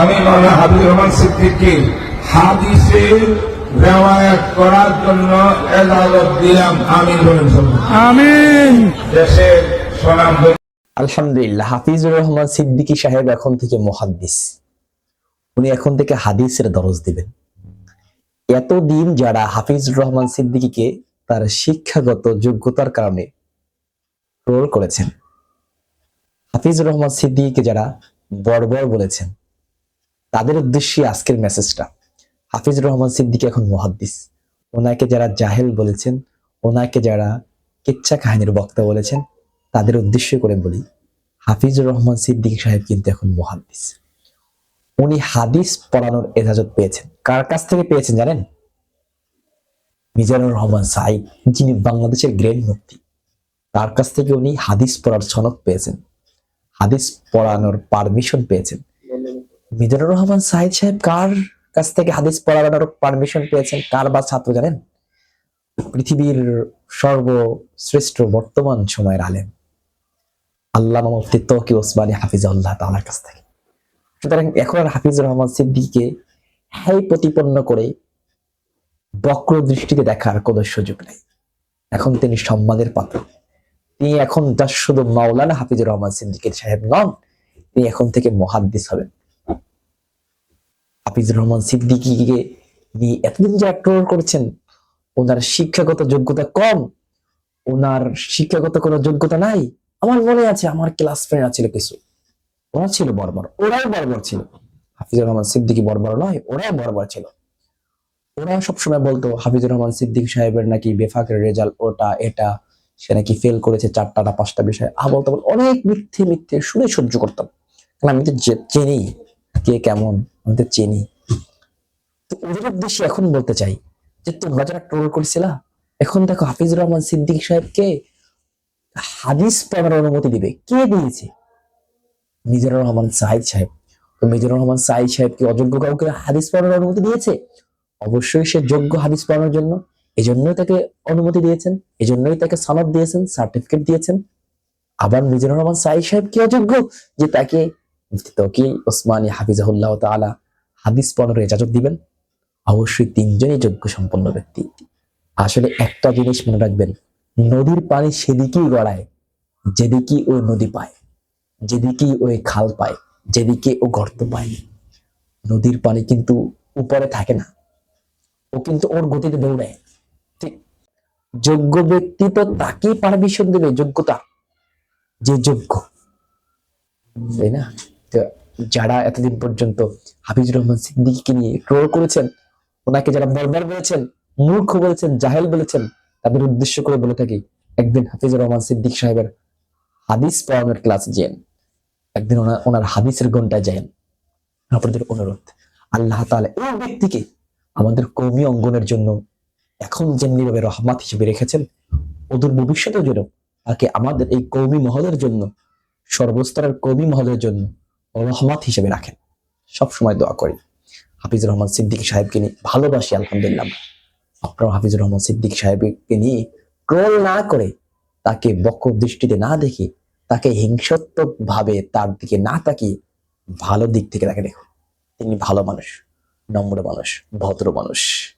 আমি মাওলানা হাবিবুর রহমান সিদ্দিককে হাদিসে রেওয়ায়াত করার জন্য এজাজত দিলাম। আমিন বলেন আমিন। দেশের সুনাম আলহামদুলিল্লাহ হাফিজুর রহমান সিদ্দিকী সাহেব এখন থেকে মহাদ্দিস। উনি এখন থেকে হাদিসের দরজ দিবেন। এতদিন যারা হাফিজুর রহমান সিদ্দিকীকে তার শিক্ষাগত যোগ্যতার কারণে ট্রোল করেছেন হাফিজুর রহমান সিদ্দিকীকে যারা বর্বর বলেছেন তাদের উদ্দেশ্যে আজকের মেসেজটা। হাফিজ রহমান সিদ্দিকী এখন মহাদ্দিস। ওনাকে যারা জাহেল বলেছেন, ওনাকে যারা কিচ্ছা কাহিনীর বক্তা বলেছেন, তাদের উদ্দেশ্য করে বলি, হাফিজুর রহমান সিদ্দিক সাহেব কিন্তু এখন মহাদ্দিস। উনি হাদিস পড়ানোর এজাজত পেয়েছেন। কার কাছ থেকে পেয়েছেন জানেন? মিজানুর রহমান সাইদ যিনি বাংলাদেশের গ্রেন মুক্তি তার কাছ থেকে উনি হাদিস পড়ার সনদ পেয়েছেন। হাদিস পড়ানোর পারমিশন পেয়েছেন। মিজানুর রহমান সাইদ সাহেব কার কাছ থেকে হাদিস পড়ানোর পারমিশন পেয়েছেন? কার বা ছাত্র জানেন? পৃথিবীর সর্বশ্রেষ্ঠ বর্তমান সময়ের আলেম। আল্লাহ মুফতি তকি ওসমানী হাফিজাউল্লাহ তাআলার কাছ থেকে। সুতরাং এখন আর হাফিজুর রহমান সিদ্দিককে হ্যাঁ প্রতিপন্ন করে বক্র দৃষ্টিতে দেখার কোনো সুযোগ নেই। এখন তিনি সম্মানের পাত্র। তিনি এখন যা শুধু মাওলানা হাফিজুর রহমান সিদ্দিকের সাহেব নন, তিনি এখন থেকে মহাদ্দিস হবেন। হাফিজুর রহমান সিদ্দিকীকে নিয়ে এতদিন যে ট্রোল করেছেন, ওনার শিক্ষাগত যোগ্যতা কম, ওনার শিক্ষাগত কোনো যোগ্যতা নাই। আমার মনে আছে আমার ক্লাস ফ্রেন্ড ছিল কিছু। ওরা ছিল বর্বর, ওরাই বর্বর ছিল। হাফিজুর রহমান সিদ্দিকী বর্বর নয়, ওরাই বর্বর ছিল। ওরা সবসময় বলতো, হাফিজুর রহমান সিদ্দিক সাহেবের নাকি বেফাকের রেজাল্ট ওটা, এটা, সে নাকি ফেল করেছে চারটা না পাঁচটা বিষয়। আ বলতে, অনেক মিথ্যে মিথ্যে শুনে সহ্য করতাম। কারণ আমি তো চিনি কে কেমন। আমি তো চিনি। তো ওদের উদ্দেশ্যে এখন বলতে চাই যে, তোমরা যারা ট্রোল করছিলা, এখন দেখো হাফিজুর রহমান সিদ্দিক সাহেবকে হাদিস পড়ার অনুমতি দিবে। কে দিয়েছে? মিজানুর রহমান সাহিদ সাহেব। তো মিজানুর রহমান সাহিদ সাহেব কি অযোগ্য কাউকে হাদিস পড়ার অনুমতি দিয়েছে? অবশ্যই সে যোগ্য হাদিস পড়ানোর জন্য। এই জন্যই তাকে অনুমতি দিয়েছেন, এজন্যই তাকে সনদ দিয়েছেন সার্টিফিকেট দিয়েছেন। আবার মিজানুর রহমান সাহিদ সাহেব কি অযোগ্য যে তাকে তকি ওসমানী হাফিজাহুল্লাহ তাআলা হাদিস পড়ানোর ইজাজত দিবেন। অবশ্যই তিনজনই যোগ্য সম্পন্ন ব্যক্তি। আসলে একটা জিনিস মনে রাখবেন, নদীর পানি সেদিকেই গড়ায়, যেদিকেই ও নদী পায়, যেদিকেই ওই খাল পায় যেদিকে ও গর্ত পায়। নদীর পানি কিন্তু উপরে থাকে না, ও কিন্তু ওর গতিতে দৌড়ায়। ঠিক, যোগ্য ব্যক্তি তো তাকেই পারমিশন দেবে, যোগ্যতা, যে যোগ্য। তাই না? যারা এতদিন পর্যন্ত হাফিজুর রহমান সিদ্দিকীকে নিয়ে ট্রোল করেছেন, ওনাকে যারা বর্বর বলেছেন, মূর্খ বলেছেন, জাহেল বলেছেন, তাদের উদ্দেশ্য করে বলে থাকি, একদিন হাফিজুর রহমান সিদ্দিক সাহেবের হাদিস পড়ানোর ক্লাস যেন একদিন ওনার ওনার হাদিসের ঘন্টায় যান আপনাদের অনুরোধ, আল্লাহ তাআলা এই ব্যক্তিকে আমাদের কৌমি অঙ্গনের জন্য এখন যেমনিভাবে রহমাত হিসেবে রেখেছেন ওদের ভবিষ্যতের জন্য তাকে আমাদের এই কৌমি মহলের জন্য, সর্বস্তরের কৌমি মহলের জন্য রহমত হিসেবে রাখেন। সব সময় দোয়া করি। হাফিজুর রহমান সিদ্দিক সাহেবকে নিয়ে ভালোবাসি, আলহামদুলিল্লাহ। আপনারা হাফিজুর রহমান সিদ্দিক সাহেবকে নিয়ে ট্রোল না করে তাকে বক্র দৃষ্টিতে না দেখে, তাকে হিংসাত্মক ভাবে তার দিকে না তাকিয়ে ভালো দিক থেকে তাকে দেখুন। তিনি ভালো মানুষ, নম্র মানুষ, ভদ্র মানুষ।